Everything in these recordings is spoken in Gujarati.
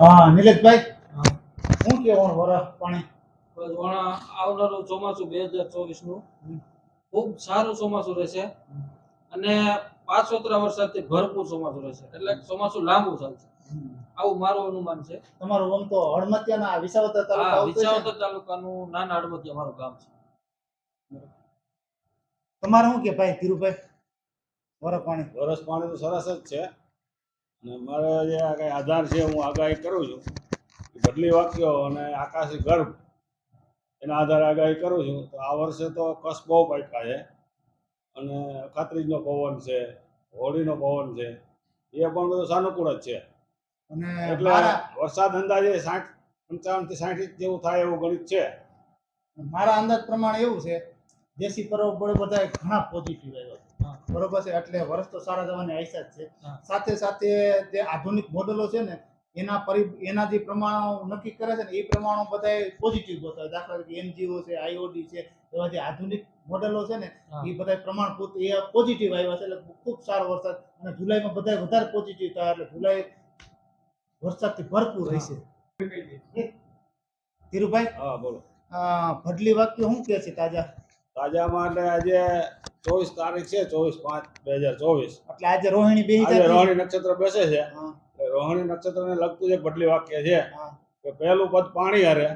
હા નિલેશભાઈ? શું કહેવાનું વરસ પાણી? વણા આવનારું ચોમાસું બે હજાર ચોવીસનું ખૂબ સારું ચોમાસું રહેશે. અને પાછોતરા વરસાદથી ભરપૂર ચોમાસું રહેશે. એટલે ચોમાસું લાંબુ ચાલશે. આવું મારું અનુમાન છે. તમારું આમ તો હળમતિયાના વિસાવદર તાલુકા? વિસાવદર તાલુકાનું નાના હળમતિયા મારું ગામ છે. તમારે શું કે ભાઈ ધીરુભાઈ? વરસ પાણી. વરસ પાણી તો સરસ જ છે. અને મારે જે આ કંઈ આધાર છે હું આગાહી કરું છું બદલી વાક્યો અને આકાશી ગર્ભ એના આધારે આગાહી કરું છું. તો આ વર્ષે તો કસ બહુ પાક્યા છે અને ખાતરીજનો પવન છે હોળીનો પવન છે એ પણ બધું સાનુકૂળ જ છે. અને એટલે વરસાદ અંદાજે સાઠ પંચાવનથી સાઠ જેવું થાય એવું ગણિત છે. મારા અંદાજ પ્રમાણે એવું છે દેશી પર્વ બધા ઘણા પોઝિટિવ આવ્યા બરોબર છે? એટલે વર્ષ તો સારા જવાની આશા જ છે. સાથે સાથે જે આધુનિક મોડેલો છે ને એના પરિ એના જે પ્રમાણો નક્કી કરે છે ને એ પ્રમાણો બધા પોઝિટિવ બતાવે. દાખલા તરીકે એનજીઓ છે આઈઓડી છે એવા જે આધુનિક મોડેલો છે ને એ બધા પ્રમાણભૂત એ પોઝિટિવ આવ્યા છે. એટલે ખૂબ સારો વરસાદ અને જુલાઈમાં બધા વધારે પોઝિટિવ થાય. એટલે જુલાઈ વરસાદથી ભરપૂર રહેશે. ધીરુભાઈ? હા બોલો. આ ભડલી વાક્ય શું કહે છે તાજા? તાજામાં એટલે આજે ચોવીસ તારીખ છે ચોવીસ પાંચ બે હજાર ચોવીસ. એટલે આજે રોહિણી બે આજે રોહિણી નક્ષત્ર બેસે છે. રોહિણી નક્ષત્રને લગતું જે ભટલી વાક્ય છે કે પહેલું પદ પાણી હારે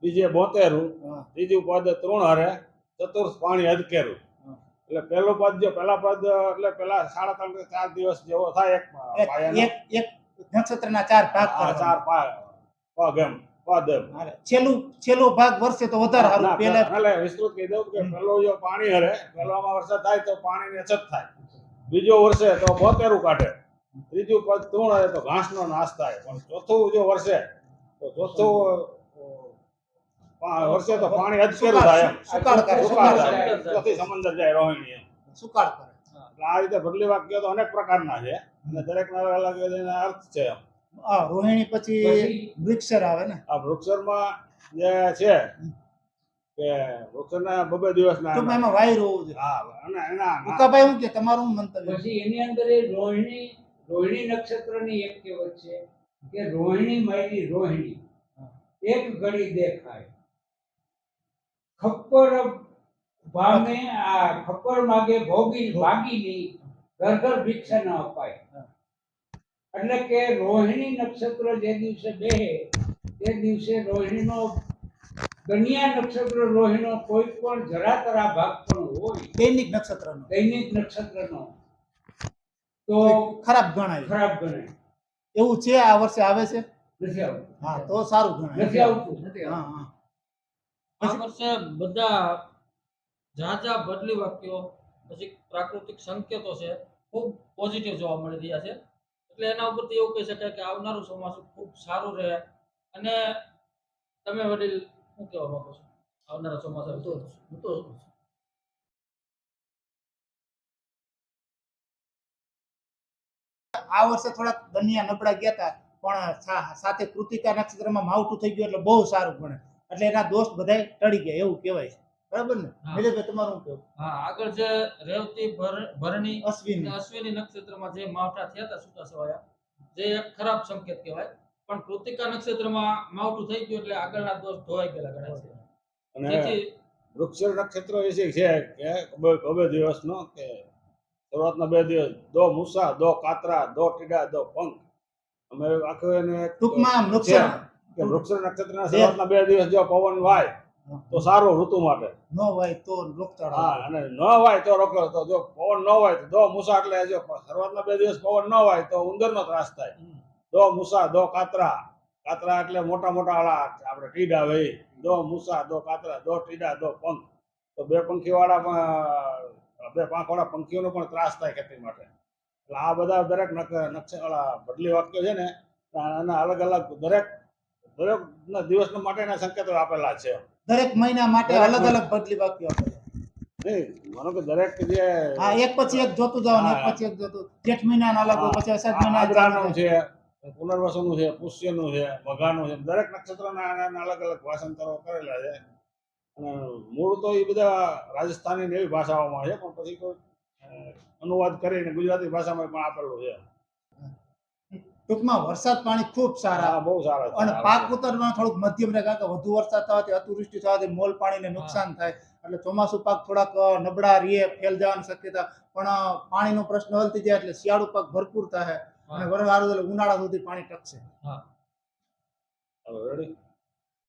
બીજે બોતેરું ત્રીજું પદ તૃણ હારે ચતુર્થ પાણી અધકેરું. એટલે પહેલું પદ જો પહેલા પદ એટલે પેલા સાડા ત્રણ ચાર દિવસ જેવો થાય એક એક. એક નક્ષત્રના ચાર ભાગ ચાર પગ એમ. પદ એમ હાલે. છેલ્લું છેલ્લો ભાગ વર્ષે તો વધારે પહેલા એટલે વિસ્તૃત કહી દઉં કે. જો પાણી હરે પહેલામાં વરસાદ થાય તો પાણીની અછત થાય. બીજો વર્ષે તો બોતેરું કાઢે. ત્રીજું પદ તૃણ હરે તો ઘાસનો નાશ થાય. પણ ચોથું જો વર્ષે તો ચોથું વર્ષે તો પાણી અધકેરું થાય સુકાળ કરે સુકાળ સુકાળ કરે. ચોથી સમંદર જાય રોહિણી એમ. સુકાળ કરે. એટલે આ રીતે બદલી વાક્યો તો અનેક પ્રકારના છે. અને દરેકના અલગ અર્થ છે એમ. હા રોહિણી પછી વૃક્ષર આવે ને? આ વૃક્ષરમાં જે છે કે વૃક્ષના બબે દિવસના ટૂંકમાં એમાં વાયર હોવું જોઈએ. હા અને એના ઉકાભાઈ હું કે તમારું મંતવ્ય? પછી એની અંદર એ રોહિણી રોહિણી નક્ષત્રની એક કહેવત છે કે રોહિણી માયની રોહિણી. એક ઘડી દેખાય. ખપ્પર ભામે આ ખપ્પર માગે ભોગી ભાગીની ઘર ઘર ભિક્ષા ન અપાય. એટલે કે રોહિણી નક્ષત્ર જે દિવસે બેહે તે દિવસે રોહિણીનો કન્યા નક્ષત્ર રોહિણીનો કોઈ પણ જરા તરા ભાગ પણ હોય. દૈનિક નક્ષત્રનો. દૈનિક નક્ષત્રનો. તો ખરાબ ગણાય. ખરાબ ગણાય. એવું છે આ વર્ષે આવે છે? નથી આવતું. હા તો સારું ગણાય. નથી આવતું. નથી હા હા. આ વર્ષે બધા ઝાઝા બદલી વાક્યો પછી પ્રાકૃતિક સંકેતો છે ખૂબ પોઝિટિવ જોવા મળી રહ્યા છે. એટલે એના ઉપરથી એવું કહી શકાય કે આવનારું ચોમાસું ખૂબ સારું રહે. અને તમે વડીલ શું કહેવા માંગો છો? આવનારા ચોમાસા તો હું તો આ વર્ષે થોડાક દનિયા નબળા ગયા હતા પણ સાથે કૃતિકા નક્ષત્રમાં માવઠું થઈ ગયું એટલે બહુ સારું ગણે એટલે એના દોસ્ત બધાય ટળી ગયા, એવું કહેવાય છે. બરાબર ને. નિલેશભાઈ તમારું કેવું હા આગળ જે રેવતી ભર- ભરણી અશ્વિની. અશ્વિની નક્ષત્રમાં જે માવઠા થયા હતા છૂટા છવાયા જે એક ખરાબ સંકેત કહેવાય પણ કૃતિકા નક્ષત્રમાં માવઠું થઈ ગયું એટલે આગળના દોષ ધોવાઈ ગયેલા ગણાય છે. અને વૃક્ષર નક્ષત્ર વિશે છે કે બબે દિવસનો કે શરૂઆતના બે દિવસ દો મૂસા દો કાતરા દો ટીડા દો પંખ. અમે આખું એને ટૂંકમાં આમ કે વૃક્ષ નક્ષત્રના શરૂઆતના બે દિવસ જો પવન વાય તો સારો ઋતુ માટે. ન હોય તો રોગચાળો હા અને ન વાય તો રોકડો. તો જો પવન ન વાય તો દો મુસા એટલે જો શરૂઆતના બે દિવસ પવન ન વાય તો ઉંદરનો ત્રાસ થાય. દો મુસા દો કાતરા. કાતરા એટલે મોટા મોટા આળા આપણે ટીડા હોય દો મુસા દો કાતરા દો ટીડા દો પંખ. તો બે પંખી વાળા પણ બે પાંખ વાળા પંખીઓનો પણ ત્રાસ થાય ખેતી માટે. એટલે આ બધા દરેક નકશા બદલી વાક્યો છે ને એના અલગ અલગ દરેક દરેક દિવસ માટેના સંકેતો આપેલા છે. દરેક મહિના માટે અલગ અલગ બદલી બાકી માનો કે દરેક જે હા એક પછી એક જોતું એક પછી એક જોતું. જેઠ મહિનાના અલગ પછી અષાઢ મહિના છે પુનર્વસુનું છે પુષ્યનું છે છે દરેક નક્ષત્રના અલગ અલગ ભાષાંતરો કરેલા છે. અને મૂળ તો એ બધા રાજસ્થાની એવી ભાષાઓમાં છે પણ પછી કોઈ અનુવાદ કરીને ગુજરાતી ભાષામાં પણ આપેલું છે. ટૂંકમાં વરસાદ પાણી ખૂબ સારા. બહુ સારા અને પાક ઉતરવામાં થોડુંક મધ્યમ રહે કારણ કે વધુ વરસાદ થવાથી અતિવૃષ્ટિ થવાથી મોલ પાણીને નુકસાન થાય. એટલે ચોમાસુ પાક થોડાક નબળા રીએ ફેલ જવાની શક્યતા. પણ પાણીનો પ્રશ્ન હલતી જાય એટલે શિયાળુ પાક ભરપૂર થાય. અને વરસાદ એટલે ઉનાળા સુધી પાણી ટકશે. હા?